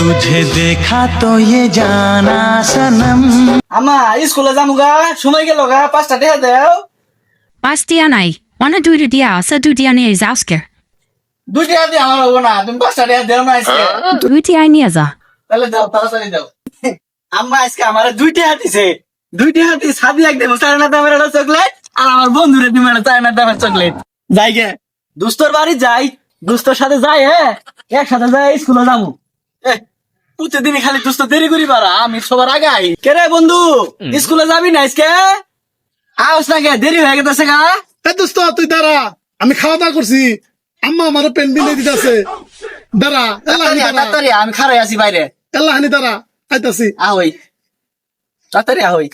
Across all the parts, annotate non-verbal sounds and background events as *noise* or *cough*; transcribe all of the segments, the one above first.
তুঝে দেখা তো জানা সনম আমা স্কুলে যামুগা সময় গেল গা পাঁচটা দেখা দাও। পাঁচটিয়া নাই অনা দুই দিয়া আচ্ছা আছে দুটিয়া দিয়া নিয়ে যাস কে দুই দিয়ে আমার হব না তুমি পাঁচটা দেখা দেও না আজকে। দুই দিয়া নিয়ে যা। তাহলে দাও তাড়াতাড়ি যাও আম্মা আজকে আমার দুই দিয়া দিছে। দুই দিয়া এক দেবো সাড়ে না দামের একটা চকলেট আর আমার বন্ধুরে দিবে না সাড়ে না দামের চকলেট। যাই গে দুস্তর বাড়ি যাই দুস্তর সাথে যাই হ্যাঁ? একসাথে যাই স্কুলে যাব প্রতিদিন খালি দুস্ত দেরি করি পারা আমি সবার আগে আই। কে রে বন্ধু? স্কুলে যাবি না আজকে? আউস না কে? দেরি হয়ে গেছে গা? এ দোস্ত তুই দাঁড়া আমি খাওয়া দাওয়া করছি। আম্মা আমার পেন বিলে দিতেছে। দাঁড়া এলা হানি তাড়াতাড়ি আমি খারাই আছি বাইরে। এলা হানি দাঁড়া আইতাছি। আহই। তাড়াতাড়ি আহই।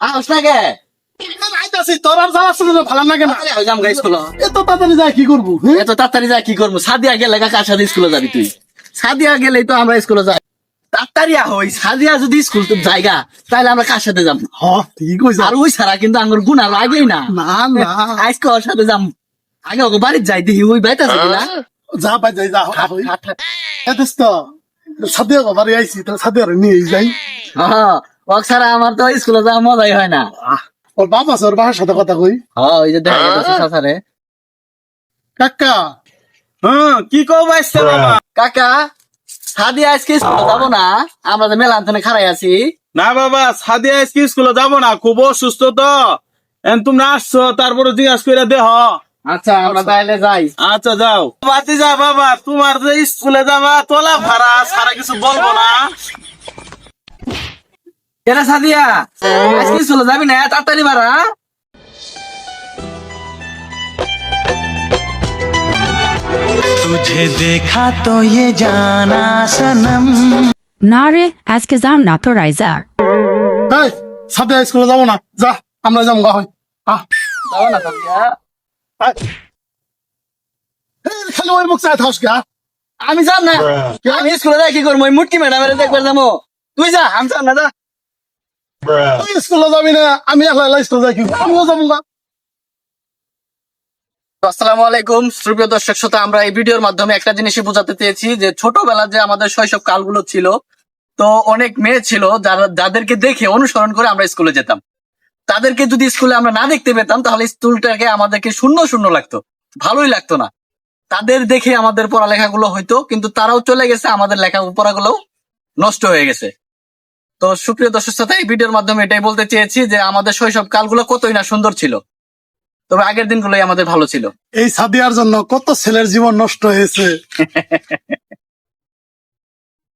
আউস না কে? আইতাছি। তোর আর যাওয়া আসলে ভালো লাগে না। তাড়াতাড়ি আহই যাম গা স্কুলে। এত তাড়াতাড়ি যায় কি করব? এত তাড়াতাড়ি যা কি করব? সাদিয়া গেলে কার সাথে স্কুলে যাবি তুই? সাদিয়া গেলেই তো আমরা স্কুলে যাই। তাড়াতাড়ি হই সাদিয়া যদি স্কুল জায়গা তাহলে আমরা কার সাথে যাব হ ঠিক কইছ। আর ওই ছাড়া কিন্তু আমার গুণ আর আগেই না। না না। আজকে ওর সাথে যাম। আগে ওকে বাড়ির যাই দেখি ওই বাইতে আছে কিনা? যা যাই যা বাড়ি আইছি নিয়ে যাই। হ্যাঁ, ওক ছাড়া আমার তো স্কুলে যাওয়া মজাই হয় না। ওর আছে ওর বাবার সাথে কথা কই। হ্যাঁ ওই যে দেখা যাচ্ছে সাসারে কাকা হ্যাঁ কি বাইসছে বাবা কাকা সাদিয়া আজকে স্কুলে যাব না? আমরা তো মেলা আন্তনে খারাই আছি। না বাবা সাদিয়া আজকে স্কুলে যাব না খুব অসুস্থ তো। তোমরা আসছো তারপরে জিজ্ঞাসা করে দেহ। আচ্ছা আমরা তাহলে যাই। আচ্ছা যাও। বাতি যা বাবা তোমার যে স্কুলে যাবা তোলা ভাড়া সারা কিছু বলব না। এরা সাদিয়া? আজকে স্কুলে যাবি না? তাড়াতাড়ি বাড়া तुझे देखा तो ये जाना सनम না রে আজকে যাম না তোরাই যা এই সাথে স্কুলে যাবো না যা আমরা যাবো গা হয় আহ যাবো না সাদিয়া আয়। এই, খালি ওই মুখ চাই থাকস গা আমি যাম না আমি স্কুলে যাই কি করবো ওই মুটকি ম্যাডামের দেখবার যাবো তুই যা আমি যাম না যা তুই স্কুলে যাবি না আমি একলা একলা স্কুলে যাই কি করবো? আমিও যাবো গা আসসালামু আলাইকুম। সুপ্রিয় দর্শক শ্রোতা, আমরা এই ভিডিওর মাধ্যমে একটা জিনিসই বোঝাতে চেয়েছি যে ছোটবেলা যে আমাদের শৈশব কালগুলো ছিল, তো অনেক মেয়ে ছিল যারা যাদেরকে দেখে অনুসরণ করে আমরা স্কুলে যেতাম। তাদেরকে যদি স্কুলে আমরা না দেখতে পেতাম, তাহলে স্কুলটাকে আমাদেরকে শূন্য শূন্য লাগতো। ভালোই লাগতো না। তাদের দেখে আমাদের পড়ালেখাগুলো হইতো, কিন্তু তারাও চলে গেছে, আমাদের লেখা পড়াগুলো নষ্ট হয়ে গেছে। তো সুপ্রিয় দর্শক শ্রোতা, এই ভিডিওর মাধ্যমে এটাই বলতে চেয়েছি যে আমাদের শৈশব কালগুলো কতই না সুন্দর ছিল। তবে আগের দিনগুলোই আমাদের ভালো ছিল। এই সাদিয়ার জন্য কত ছেলের জীবন নষ্ট হয়েছে। *laughs*